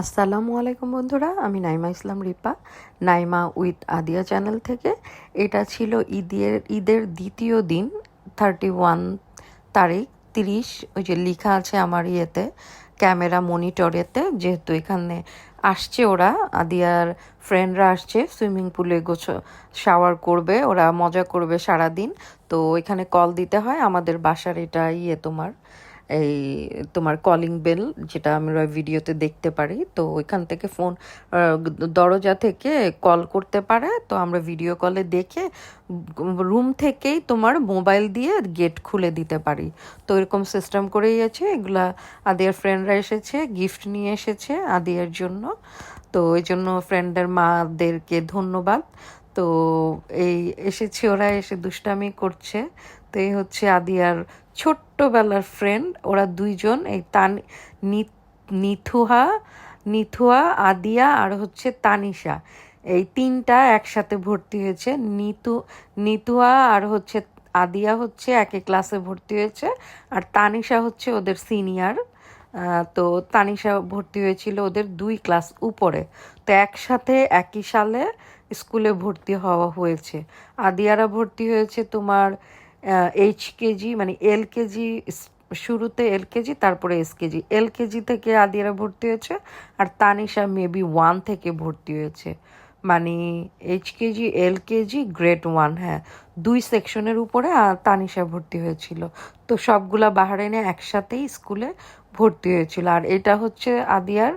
আসসালামু আলাইকুম বন্ধুরা, আমি নাইমা ইসলাম রিপা, নাইমা উইথ আদিয়া চ্যানেল থেকে। এটা ছিল ঈদের ঈদের দ্বিতীয় দিন থার্টি ওয়ান তারিখ, তিরিশ, ওই যে লেখা আছে আমার ইয়েতে, ক্যামেরা মনিটরেতে যেহেতু এখানে আসছে ওরা, আদিয়ার ফ্রেন্ডরা আসছে, সুইমিং পুলে গোছ শাওয়ার করবে, ওরা মজা করবে সারাদিন। তো এখানে কল দিতে হয়, আমাদের বাসার এটা ইয়ে তোমার। এই তোমার কলিং বেল যেটা আমরা ভিডিওতে দেখতে পারি, তো ওইখান থেকে ফোন দরজা থেকে কল করতে পারে, তো আমরা ভিডিও কলে দেখে রুম থেকেই তোমার মোবাইল দিয়ে গেট খুলে দিতে পারি। তো এরকম সিস্টেম করেই আছে, এগুলা আদিয়ার ফ্রেন্ডরা এসেছে গিফট নিয়ে এসেছে আদিয়ার জন্য। তো ওই জন্য ফ্রেন্ডের মাদেরকে ধন্যবাদ। তো এই এসেছে, ওরা এসে দুষ্টামি করছে। তো এই হচ্ছে আদিয়ার ছোট্টবেলার ফ্রেন্ড ওরা দুইজন, এই তান নিথুহা, নিথুয়া, আদিয়া আর হচ্ছে তানিশা। এই তিনটা একসাথে ভর্তি হয়েছে। নিতু নিতুয়া আর হচ্ছে আদিয়া হচ্ছে একই ক্লাসে ভর্তি হয়েছে, আর তানিশা হচ্ছে ওদের সিনিয়র তো তানিশা ভর্তি হয়েছিল ওদের দুই ক্লাস উপরে। তো একসাথে একই সালে স্কুলে ভর্তি হওয়া হয়েছে। আদিয়ারা ভর্তি হয়েছে তোমার এইচ কেজি মানে এল কেজি শুরুতে এল কেজি তারপরে এস কেজি এল কেজি থেকে আদিয়ারা ভর্তি হয়েছে আর তানিশা মেবি ওয়ান থেকে ভর্তি হয়েছে। মানে H KG L KG grade one হ্যাঁ দুই সেকশনের উপরে তানিশা ভর্তি হয়েছিল। তো সবগুলা বাহারাইনে একসাথেই স্কুলে ভর্তি হয়েছিল। আর এটা হচ্ছে আদিয়ার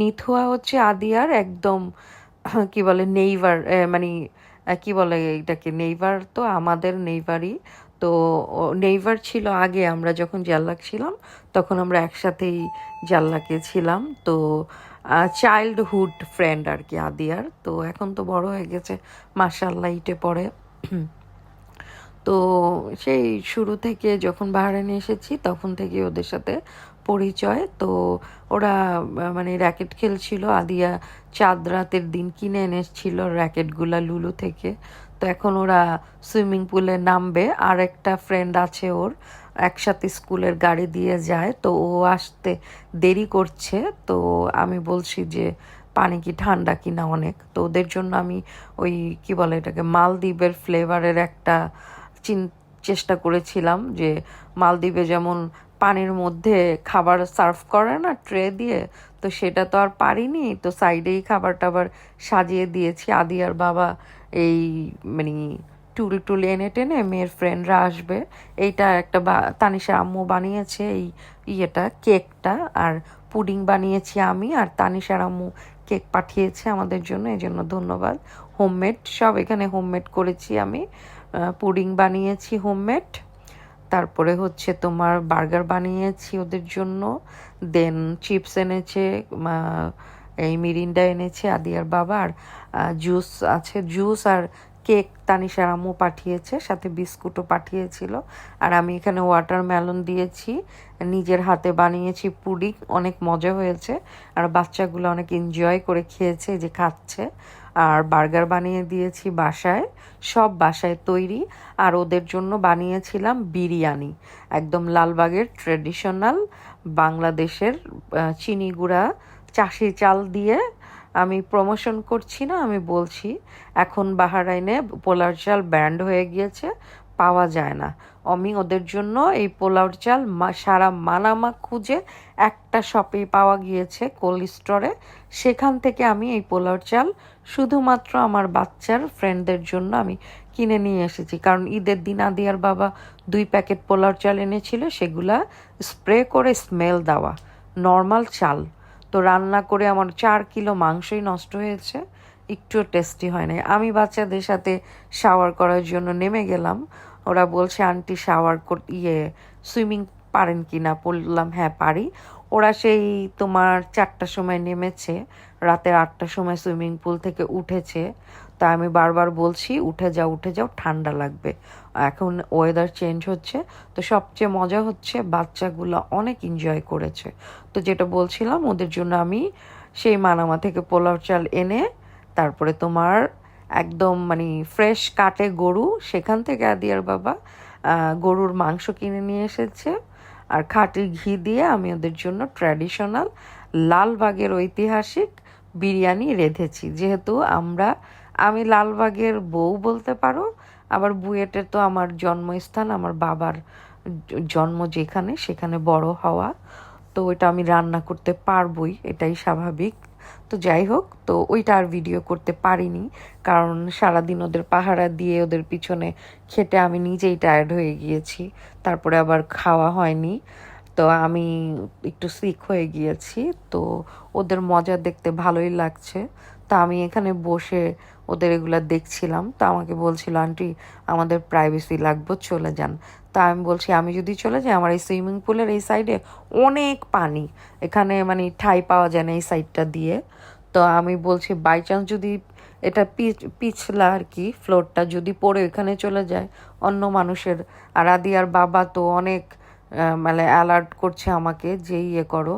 নিথুয়া হচ্ছে আদিয়ার একদম কি বলে, নেইভার মানে কি বলে এটাকে, নেইভার তো আমাদের নেইভারই। তো নেইভার ছিল আগে আমরা যখন জাল্লাক ছিলাম, তখন আমরা একসাথেই জাল্লাকে ছিলাম। তো চাইল্ডহুড ফ্রেন্ড আর কি আদিয়ার। তো এখন তো বড় হয়ে গেছে মার্শাল্লাহ ইটে পড়ে। তো সেই শুরু থেকে যখন বাহারানে এসেছি, তখন থেকে ওদের সাথে পরিচয়। তো ওরা মানে র্যাকেট খেলছিল। আদিয়া চাঁদ রাতের দিন কিনে এনেছিল র্যাকেটগুলা লুলু থেকে। তো এখন ওরা সুইমিং পুলে নামবে। আর একটা ফ্রেন্ড আছে ওর, একসাথে স্কুলের গাড়ি দিয়ে যায়। তো ও আসতে দেরি করছে। তো আমি বলছি যে, পানি কি ঠান্ডা কিনা অনেক? তো ওদের জন্য আমি ওই, কি বলে এটাকে, মালদ্বীপের ফ্লেভারের একটা চিন, চেষ্টা করেছিলাম যে, মালদ্বীপে যেমন পানির মধ্যে খাবার সার্ভ করে না, ট্রে দিয়ে। তো সেটা তো আর পারিনি। তো সাইডেই খাবার টাবার সাজিয়ে দিয়েছি। আদি আর বাবা এই মানে টুল টুল এনে টেনে মেয়ের ফ্রেন্ডরা আসবে। এইটা একটা তানিশা আম্মু বানিয়েছে এই ইয়েটা, কেকটা। আর পুডিং বানিয়েছি আমি আর তানিশার আম্মু কেক পাঠিয়েছে আমাদের জন্য এই জন্য ধন্যবাদ। হোমমেড, সব এখানে হোমমেড করেছি আমি। পুডিং বানিয়েছি হোমমেড। তারপরে হচ্ছে তোমার বার্গার বানিয়েছি ওদের জন্য। দেন চিপস এনেছে এই মিরিন্ডা এনেছে, আদিয়ার বাবা, আর জুস আছে। জুস আর কেক তানিশার আম্মু পাঠিয়েছে, সাথে বিস্কুটও পাঠিয়েছিল। আর আমি এখানে ওয়াটার মেলন দিয়েছি, নিজের হাতে বানিয়েছি পুডিং অনেক মজা হয়েছে। আর বাচ্চাগুলো অনেক এনজয় করে খেয়েছে যে খাচ্ছে। আর বার্গার বানিয়ে দিয়েছি বাসায়। সব বাসায় তৈরি। আর ওদের জন্য বানিয়েছিলাম বিরিয়ানি। একদম লালবাগের ট্রেডিশনাল বাংলাদেশের চিনি গুঁড়া চাষি চাল দিয়ে আমি প্রমোশন করছি না, আমি বলছি, এখন বাহারাইনে পোলার চাল ব্যান্ড হয়ে গিয়েছে, পাওয়া যায় না। আমি ওদের জন্য এই পোলাও চাল সারা মানামা খুঁজে একটা শপে পাওয়া গিয়েছে কোল্ড স্টোরে। সেখান থেকে আমি এই পোলাও চাল শুধুমাত্র আমার বাচ্চার ফ্রেন্ডদের জন্য আমি কিনে নিয়ে এসেছি। কারণ ঈদের দিন আদিয়ার বাবা দুই প্যাকেট পোলাও চাল এনেছিল, সেগুলা স্প্রে করে স্মেল দেওয়া। নর্মাল চাল। তো রান্না করে আমার চার কিলো মাংসই নষ্ট হয়েছে। একটুও টেস্টি হয় না আমি বাচ্চাদের সাথে শাওয়ার করার জন্য নেমে গেলাম। ওরা বলছে, আন্টি শাওয়ার ইয়ে সুইমিং পারেন কি না? বললাম হ্যাঁ পারি। ওরা সেই তোমার চারটার সময় নেমেছে, রাতের আটটার সময় সুইমিং পুল থেকে উঠেছে। তা আমি বারবার বলছি, উঠে যাও উঠে যাও, ঠান্ডা লাগবে। এখন ওয়েদার চেঞ্জ হচ্ছে। তো সবচেয়ে মজা হচ্ছে, বাচ্চাগুলো অনেক এনজয় করেছে। তো যেটা বলছিলাম, ওদের জন্য আমি সেই মানামা থেকে পোলাও চাল এনে, তারপরে তোমার একদম মানে ফ্রেশ কাটে গরু, সেখান থেকে আদিয়ার বাবা গরুর মাংস কিনে নিয়ে এসেছে। আর খাঁটি ঘি দিয়ে আমি ওদের জন্য ট্র্যাডিশনাল লালবাগের ঐতিহাসিক বিরিয়ানি রেঁধেছি। যেহেতু আমরা, আমি লালবাগের বউ বলতে পারো, আবার বুয়েটের তো আমার জন্মস্থান, আমার বাবার জন্ম যেখানে, সেখানে বড় হওয়া। তো ওইটা আমি রান্না করতে পারবই, এটাই স্বাভাবিক। তো যাই হোক, তো ওইটা আর ভিডিও করতে পারিনি। কারণ সারাদিন ওদের পাহারা দিয়ে ওদের পিছনে খেটে আমি নিজেই টায়ার্ড হয়ে গিয়েছি। তারপরে আবার খাওয়া হয়নি। তো আমি একটু সিক হয়ে গিয়েছি। তো ওদের মজা দেখতে ভালোই লাগছে। তা আমি এখানে বসে ওদের এগুলা দেখছিলাম, তা আমাকে বলছিল, আন্টি, আমাদের প্রাইভেসি লাগবে, চলে যান। তা আমি বলছি, আমি যদি চলে যাই, আমার এই সুইমিং পুলের এই সাইডে অনেক পানি, এখানে মানে ঠাই পাওয়া যায় না এই সাইডটা দিয়ে। তো আমি বলছি বাই চান্স যদি এটা পিচ, পিছলা আর কি ফ্লোরটা যদি পড়ে এখানে চলে যায়। অন্য মানুষের, আর আদি আর বাবা তো অনেক মানে অ্যালার্ট করছে আমাকে যে ইয়ে করো।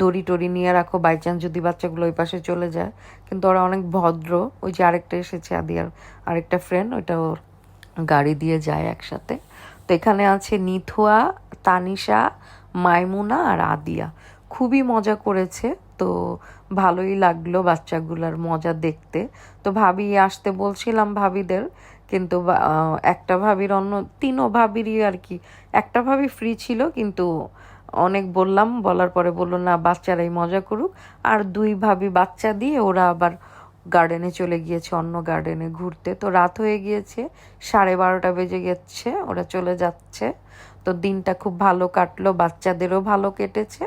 দড়ি টড়ি নিয়ে রাখো বাই চান্স যদি বাচ্চাগুলো ওই পাশে চলে যায়। কিন্তু ওরা অনেক ভদ্র। ওই যে আরেকটা এসেছে আদিয়ার, আরেকটা ফ্রেন্ড ওইটা ওর গাড়ি দিয়ে যায় একসাথে। তো এখানে আছে নিথুয়া, তানিশা, মাইমুনা আর আদিয়া। খুবই মজা করেছে। তো ভালোই লাগল বাচ্চাগুলোর মজা দেখতে। তো ভাবি আসতে বলছিলাম ভাবিদের, কিন্তু একটা ভাবির অন্য, তিনও ভাবিরই আর কি। একটা ভাবি ফ্রি ছিল, কিন্তু অনেক বললাম, বলার পরে বলল, না, বাচ্চারাই মজা করুক। আর দুই ভাবি বাচ্চা দিয়ে ওরা আবার গার্ডেনে চলে গিয়েছে, অন্য গার্ডেনে ঘুরতে। তো রাত হয়ে গিয়েছে, সাড়ে বারোটা বেজে গেছে, ওরা চলে যাচ্ছে। তো দিনটা খুব ভালো কাটলো, বাচ্চাদেরও ভালো কেটেছে,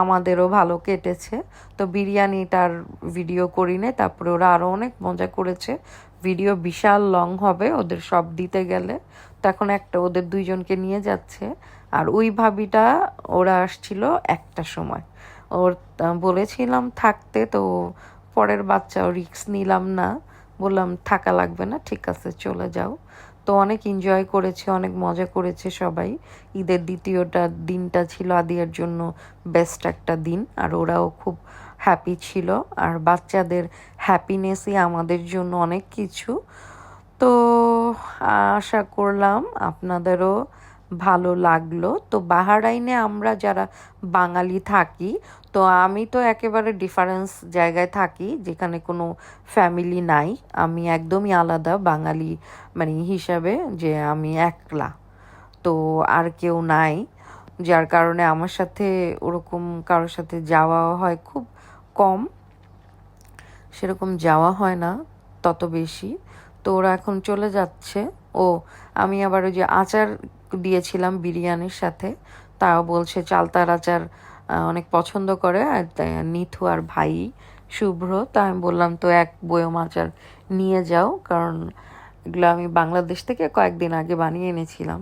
আমাদেরও ভালো কেটেছে। তো বিরিয়ানিটার ভিডিও করি নে তারপরে ওরা আরও অনেক মজা করেছে। ভিডিও বিশাল লং হবে, ওদের সব দিতে গেলে। এখন একটা, ওদের দুইজনকে নিয়ে যাচ্ছে। আর ওই ভাবিটা, ওরা আসছিল একটা সময়। ওর বলেছিলাম থাকতে, তো পরের বাচ্চা রিক্স নিলাম না। বললাম, থাকা লাগবে না, ঠিক আছে, চলে যাও। তো অনেক এনজয় করেছে, অনেক মজা করেছে সবাই। ঈদের দ্বিতীয়টা দিনটা ছিল আদিয়ার জন্য বেস্ট একটা দিন, আর ওরাও খুব হ্যাপি ছিল। আর বাচ্চাদের হ্যাপিনেসই আমাদের জন্য অনেক কিছু। তো, আশা করলাম আপনাদেরও ভালো লাগল। তো বাহারাইনে আমরা যারা বাঙালি থাকি, তো আমি তো একেবারে ডিফারেন্স জায়গায় থাকি, যেখানে কোনো ফ্যামিলি নাই। আমি একদমই আলাদা বাঙালি মানে হিসাবে যে আমি একলা। তো আর কেউ নাই, যার কারণে আমার সাথে ওরকম কারোর সাথে যাওয়া হয় খুব কম। সেরকম যাওয়া হয় না, তত বেশি। তো ওরা এখন চলে যাচ্ছে। ও, আমি আবার ওই যে আচার দিয়েছিলাম বিরিয়ানির সাথে। তাও বলছে চালতার আচার অনেক পছন্দ করে। আর নিথু আর ভাই শুভ্র। তা আমি বললাম, তো এক বয়ম আচার নিয়ে যাও। কারণ এগুলো আমি বাংলাদেশ থেকে কয়েকদিন আগে বানিয়ে এনেছিলাম।